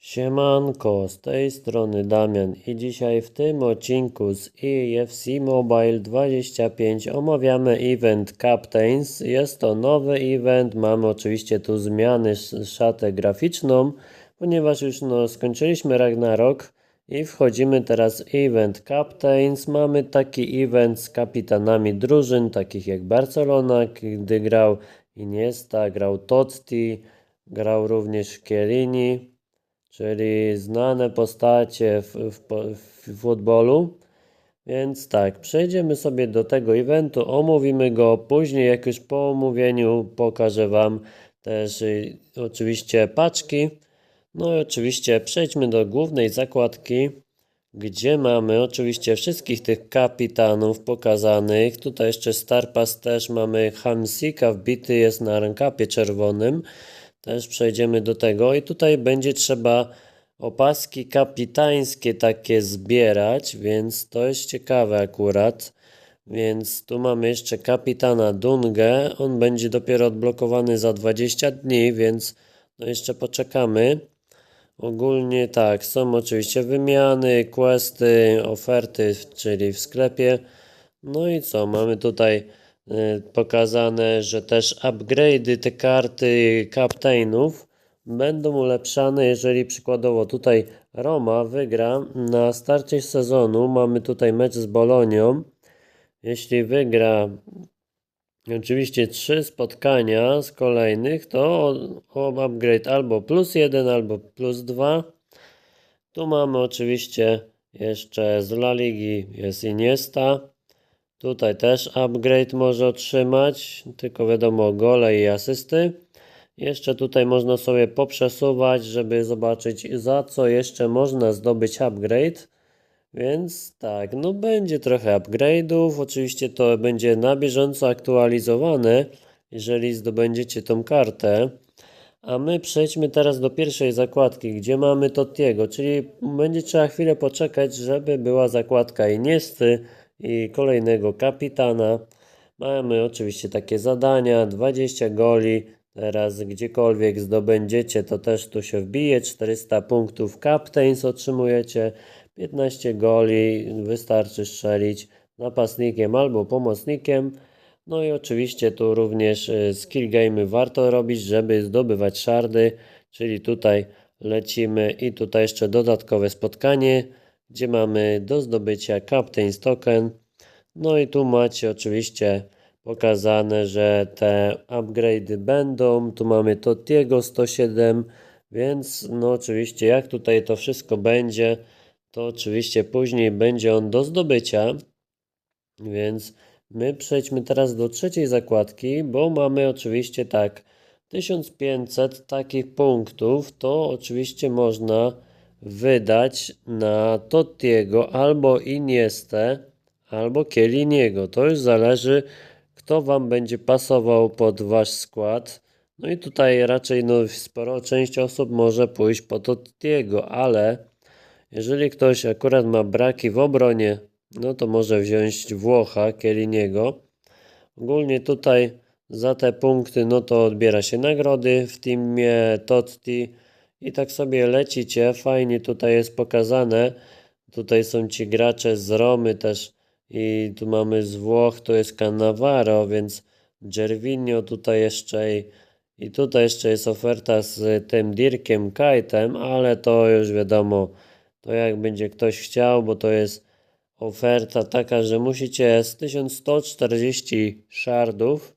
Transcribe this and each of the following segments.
Siemanko, z tej strony Damian i dzisiaj w tym odcinku z EFC Mobile 25 omawiamy event Captains. Jest to nowy event, mamy oczywiście tu zmiany, szatę graficzną, ponieważ już no, skończyliśmy Ragnarok i wchodzimy teraz event Captains. Mamy taki event z kapitanami drużyn, takich jak Barcelona, gdy grał Iniesta, grał Totti, grał również Chiellini czyli znane postacie w, w, w futbolu. Więc tak, przejdziemy sobie do tego eventu, omówimy go, później jak już po omówieniu pokażę Wam też y, oczywiście paczki. No i oczywiście przejdźmy do głównej zakładki, gdzie mamy oczywiście wszystkich tych kapitanów pokazanych. Tutaj jeszcze Starpass też mamy Hamsika wbity jest na rękapie czerwonym. Też przejdziemy do tego i tutaj będzie trzeba opaski kapitańskie takie zbierać, więc to jest ciekawe akurat. Więc tu mamy jeszcze kapitana Dungę. On będzie dopiero odblokowany za 20 dni, więc no jeszcze poczekamy. Ogólnie tak, są oczywiście wymiany, questy, oferty, czyli w sklepie. No i co, mamy tutaj pokazane, że też upgrade'y te karty kaptainów będą ulepszane, jeżeli przykładowo tutaj Roma wygra na starcie sezonu, mamy tutaj mecz z Bolonią, jeśli wygra oczywiście trzy spotkania z kolejnych, to o, upgrade albo plus jeden, albo plus dwa. Tu mamy oczywiście jeszcze z La Ligi jest Iniesta, Tutaj też upgrade może otrzymać, tylko wiadomo gole i asysty. Jeszcze tutaj można sobie poprzesuwać, żeby zobaczyć za co jeszcze można zdobyć upgrade. Więc tak, no będzie trochę upgrade'ów. Oczywiście to będzie na bieżąco aktualizowane, jeżeli zdobędziecie tą kartę. A my przejdźmy teraz do pierwszej zakładki, gdzie mamy Totiego, czyli będzie trzeba chwilę poczekać, żeby była zakładka Iniesty, i kolejnego kapitana. Mamy oczywiście takie zadania, 20 goli, teraz gdziekolwiek zdobędziecie, to też tu się wbije, 400 punktów captains otrzymujecie, 15 goli, wystarczy strzelić napastnikiem albo pomocnikiem. No i oczywiście tu również y, skill game warto robić, żeby zdobywać szardy, czyli tutaj lecimy i tutaj jeszcze dodatkowe spotkanie gdzie mamy do zdobycia Captain's Token. No i tu macie oczywiście pokazane, że te upgrade'y będą. Tu mamy Totiego 107, więc no oczywiście jak tutaj to wszystko będzie, to oczywiście później będzie on do zdobycia. Więc my przejdźmy teraz do trzeciej zakładki, bo mamy oczywiście tak 1500 takich punktów, to oczywiście można wydać na Tottiego albo Iniestę, albo Kieliniego. To już zależy, kto Wam będzie pasował pod Wasz skład. No i tutaj raczej no, sporo część osób może pójść po Tottiego, ale jeżeli ktoś akurat ma braki w obronie, no to może wziąć Włocha, Kieliniego. Ogólnie tutaj za te punkty, no to odbiera się nagrody w teamie Totti i tak sobie lecicie. Fajnie tutaj jest pokazane. Tutaj są ci gracze z Romy też i tu mamy z Włoch, to jest Cannavaro, więc Gervinho tutaj jeszcze i, i tutaj jeszcze jest oferta z tym Dirkiem Kajtem, ale to już wiadomo, to jak będzie ktoś chciał, bo to jest oferta taka, że musicie z 1140 shardów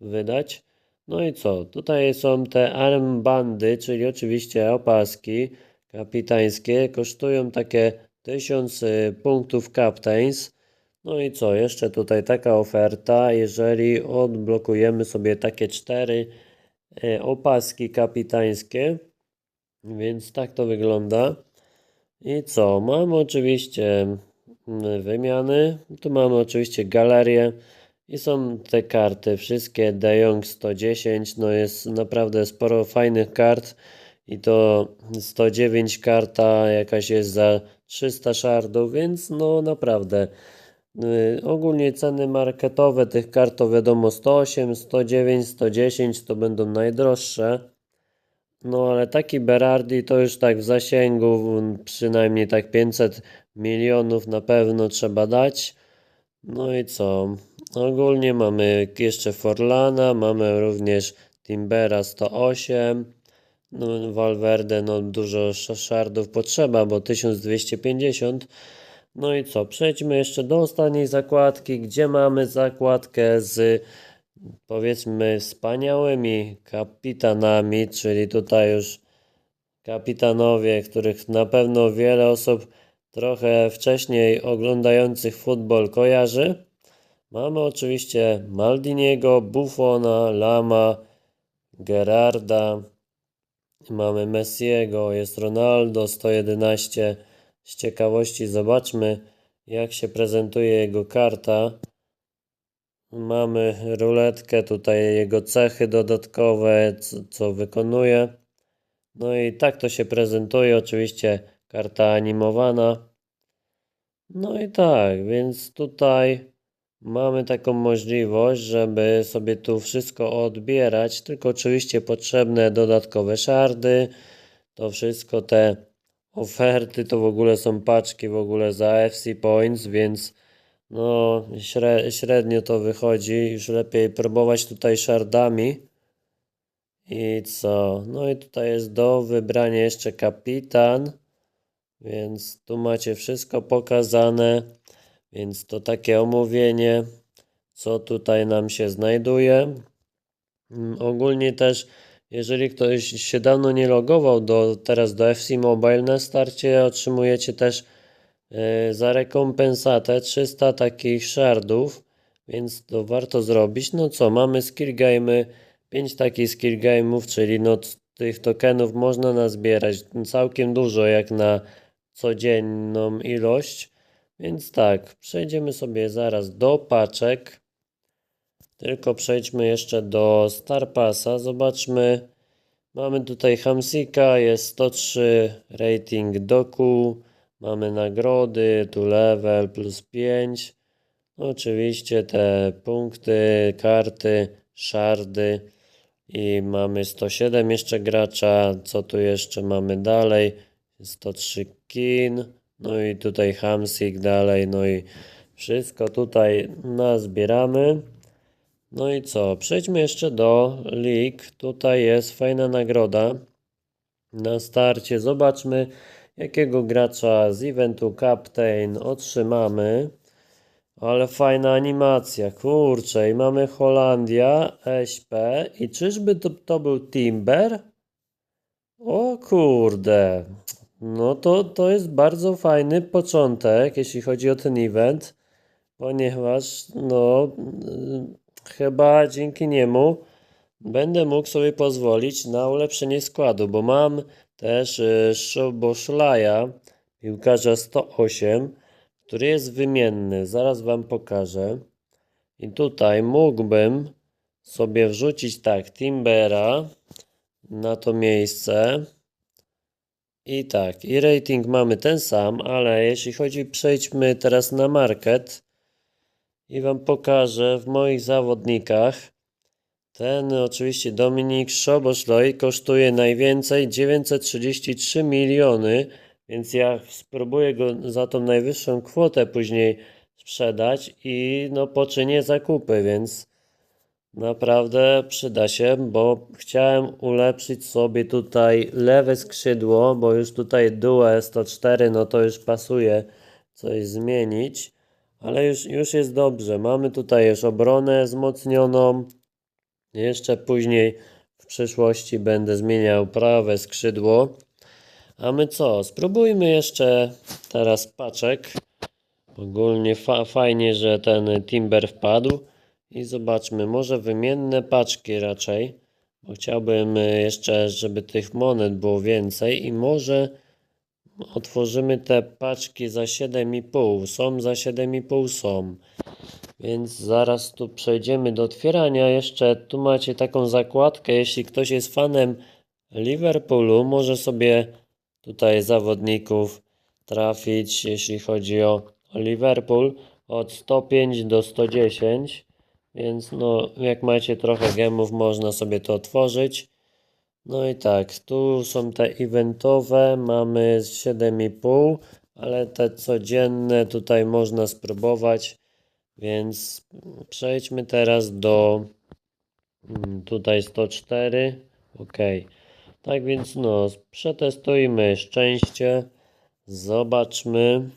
wydać. No i co? Tutaj są te armbandy, czyli oczywiście opaski kapitańskie. Kosztują takie 1000 y, punktów captains. No i co? Jeszcze tutaj taka oferta, jeżeli odblokujemy sobie takie cztery y, opaski kapitańskie. Więc tak to wygląda. I co? Mamy oczywiście mm, wymiany. Tu mamy oczywiście galerię. I są te karty, wszystkie De Jong 110, no jest naprawdę sporo fajnych kart i to 109 karta jakaś jest za 300 shardów, więc no naprawdę yy, ogólnie ceny marketowe tych kart to wiadomo 108, 109, 110 to będą najdroższe, No ale taki Berardi to już tak w zasięgu, mm, przynajmniej tak 500 milionów na pewno trzeba dać. No i co? Ogólnie mamy jeszcze Forlana, mamy również Timbera 108. No, Valverde, no dużo sz- szardów potrzeba, bo 1250. No i co? Przejdźmy jeszcze do ostatniej zakładki, gdzie mamy zakładkę z powiedzmy wspaniałymi kapitanami, czyli tutaj już kapitanowie, których na pewno wiele osób trochę wcześniej oglądających futbol kojarzy. Mamy oczywiście Maldiniego, Buffona, Lama, Gerarda, mamy Messiego, jest Ronaldo 111. Z ciekawości zobaczmy jak się prezentuje jego karta. Mamy ruletkę, tutaj jego cechy dodatkowe, co, co wykonuje. No i tak to się prezentuje, oczywiście karta animowana. No i tak, więc tutaj mamy taką możliwość, żeby sobie tu wszystko odbierać, tylko oczywiście potrzebne dodatkowe szardy. To wszystko te oferty to w ogóle są paczki w ogóle za FC Points, więc no śre, średnio to wychodzi. Już lepiej próbować tutaj szardami. I co? No i tutaj jest do wybrania jeszcze kapitan. Więc tu macie wszystko pokazane. Więc to takie omówienie, co tutaj nam się znajduje. Mm, Ogólnie też, jeżeli ktoś się dawno nie logował do, teraz do FC Mobile, na starcie otrzymujecie też e, za rekompensatę 300 takich shardów, więc to warto zrobić. No co, mamy skill game'y, 5 takich skill game'ów, czyli no tych tokenów można nazbierać całkiem dużo jak na codzienną ilość. Więc tak, przejdziemy sobie zaraz do paczek. Tylko przejdźmy jeszcze do Star Passa. Zobaczmy. Mamy tutaj Hamsika, jest 103 rating doku. Mamy nagrody, tu level plus 5. Oczywiście te punkty, karty, szardy. I mamy 107 jeszcze gracza. Co tu jeszcze mamy dalej? 103 kin. No i tutaj Hamsik dalej. No i wszystko tutaj nazbieramy. No i co? Przejdźmy jeszcze do League. Tutaj jest fajna nagroda. Na starcie zobaczmy, jakiego gracza z eventu Captain otrzymamy. Ale fajna animacja, kurczę. I mamy Holandia, SP. I czyżby to, to był Timber? O kurde. No to, to jest bardzo fajny początek, jeśli chodzi o ten event, ponieważ no y, chyba dzięki niemu będę mógł sobie pozwolić na ulepszenie składu, bo mam też y, Szoboszlaja, piłkarza 108, który jest wymienny. Zaraz Wam pokażę. I tutaj mógłbym sobie wrzucić tak Timbera na to miejsce. I tak, i rating mamy ten sam, ale jeśli chodzi, przejdźmy teraz na market i Wam pokażę w moich zawodnikach. Ten oczywiście Dominik Szoboszloj kosztuje najwięcej 933 miliony, więc ja spróbuję go za tą najwyższą kwotę później sprzedać i no poczynię zakupy, więc Naprawdę przyda się, bo chciałem ulepszyć sobie tutaj lewe skrzydło, bo już tutaj Due 104, no to już pasuje coś zmienić, ale już, już jest dobrze. Mamy tutaj już obronę wzmocnioną. Jeszcze później w przyszłości będę zmieniał prawe skrzydło. A my co? Spróbujmy jeszcze teraz paczek. Ogólnie fa fajnie, że ten Timber wpadł. I zobaczmy, może wymienne paczki raczej, bo chciałbym y, jeszcze, żeby tych monet było więcej i może otworzymy te paczki za 7,5. Są za 7,5 są. Więc zaraz tu przejdziemy do otwierania. Jeszcze tu macie taką zakładkę, jeśli ktoś jest fanem Liverpoolu, może sobie tutaj zawodników trafić, jeśli chodzi o Liverpool, od 105 do 110. Więc no, jak macie trochę gemów, można sobie to otworzyć. No i tak, tu są te eventowe, mamy 7,5, ale te codzienne tutaj można spróbować, więc przejdźmy teraz do mm, tutaj 104. Ok. Tak więc no, przetestujmy szczęście, zobaczmy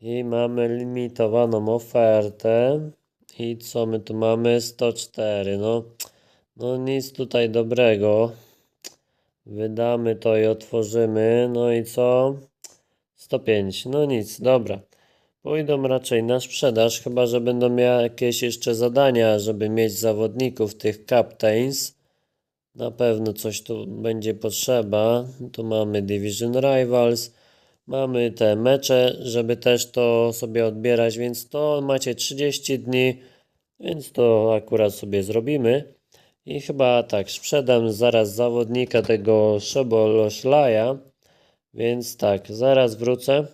i mamy limitowaną ofertę i co my tu mamy? 104, no, no nic tutaj dobrego. Wydamy to i otworzymy, no i co? 105, no nic, dobra. Pójdą raczej na sprzedaż, chyba że będą miały jakieś jeszcze zadania, żeby mieć zawodników tych captains. Na pewno coś tu będzie potrzeba. Tu mamy Division Rivals. Mamy te mecze, żeby też to sobie odbierać, więc to macie 30 dni, więc to akurat sobie zrobimy. I chyba tak, sprzedam zaraz zawodnika tego Szoboloszlaja, więc tak, zaraz wrócę.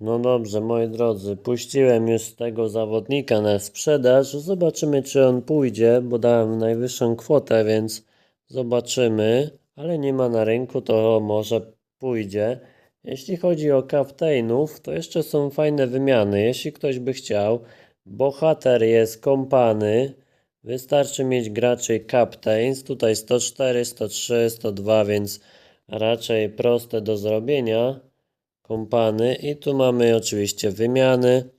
No dobrze, moi drodzy, puściłem już tego zawodnika na sprzedaż. Zobaczymy, czy on pójdzie, bo dałem najwyższą kwotę, więc zobaczymy. Ale nie ma na rynku, to może pójdzie. Jeśli chodzi o captainów, to jeszcze są fajne wymiany. Jeśli ktoś by chciał, bohater jest kompany. Wystarczy mieć graczy captains. Tutaj 104, 103, 102, więc raczej proste do zrobienia kompany i tu mamy oczywiście wymiany.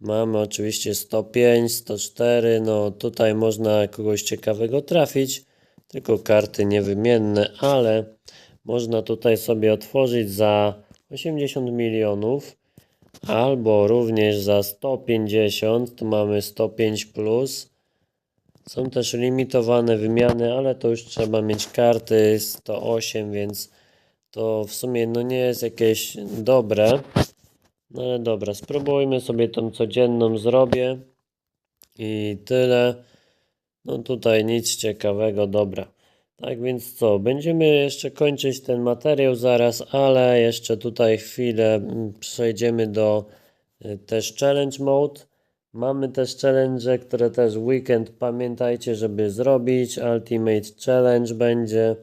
Mamy oczywiście 105, 104, no tutaj można kogoś ciekawego trafić, tylko karty niewymienne, ale można tutaj sobie otworzyć za 80 milionów albo również za 150, tu mamy 105 plus. Są też limitowane wymiany, ale to już trzeba mieć karty 108, więc to w sumie no nie jest jakieś dobre. No ale dobra, spróbujmy sobie tą codzienną zrobię. I tyle. No tutaj nic ciekawego, dobra. Tak więc co, będziemy jeszcze kończyć ten materiał zaraz, ale jeszcze tutaj chwilę mm, przejdziemy do y, też challenge mode. Mamy też challenge, które też weekend pamiętajcie, żeby zrobić. Ultimate challenge będzie.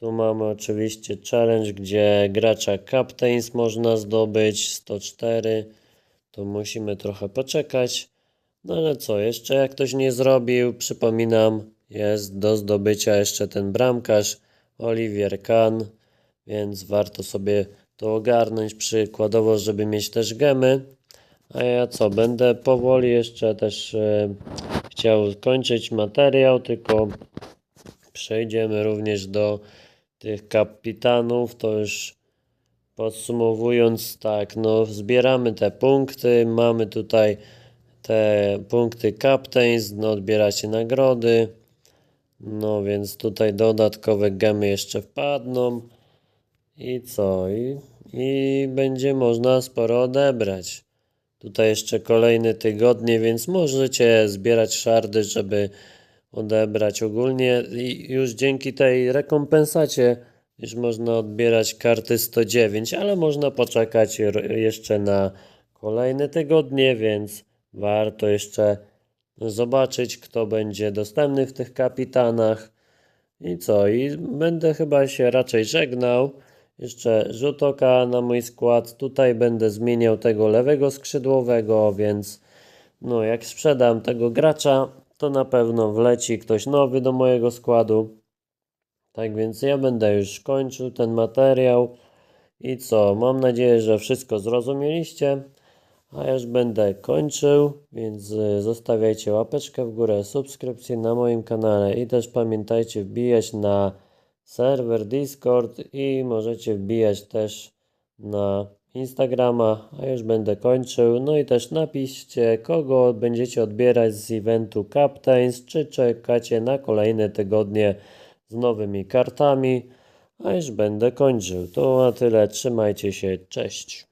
Tu mamy oczywiście challenge, gdzie gracza Captains można zdobyć 104. Tu musimy trochę poczekać. No ale co, jeszcze jak ktoś nie zrobił, przypominam, jest do zdobycia jeszcze ten bramkarz Olivier Kahn, więc warto sobie to ogarnąć przykładowo, żeby mieć też gemy. A ja co, będę powoli jeszcze też e, chciał kończyć materiał, tylko przejdziemy również do tych kapitanów, to już podsumowując tak, no zbieramy te punkty, mamy tutaj te punkty captains, no odbieracie nagrody, no więc tutaj dodatkowe gemy jeszcze wpadną. I co, i, i będzie można sporo odebrać. Tutaj jeszcze kolejne tygodnie, więc możecie zbierać szardy, żeby odebrać ogólnie. I już dzięki tej rekompensacie już można odbierać karty 109, ale można poczekać jeszcze na kolejne tygodnie, więc warto jeszcze zobaczyć, kto będzie dostępny w tych kapitanach. I co? I będę chyba się raczej żegnał. Jeszcze rzut oka na mój skład. Tutaj będę zmieniał tego lewego skrzydłowego, więc no jak sprzedam tego gracza, to na pewno wleci ktoś nowy do mojego składu. Tak więc ja będę już kończył ten materiał. I co? Mam nadzieję, że wszystko zrozumieliście. A już będę kończył, więc y, zostawiajcie łapeczkę w górę, subskrypcję na moim kanale i też pamiętajcie wbijać na serwer Discord i możecie wbijać też na Instagrama, a już będę kończył. No i też napiszcie, kogo będziecie odbierać z eventu Captains, czy czekacie na kolejne tygodnie z nowymi kartami, a już będę kończył. To na tyle, trzymajcie się, cześć.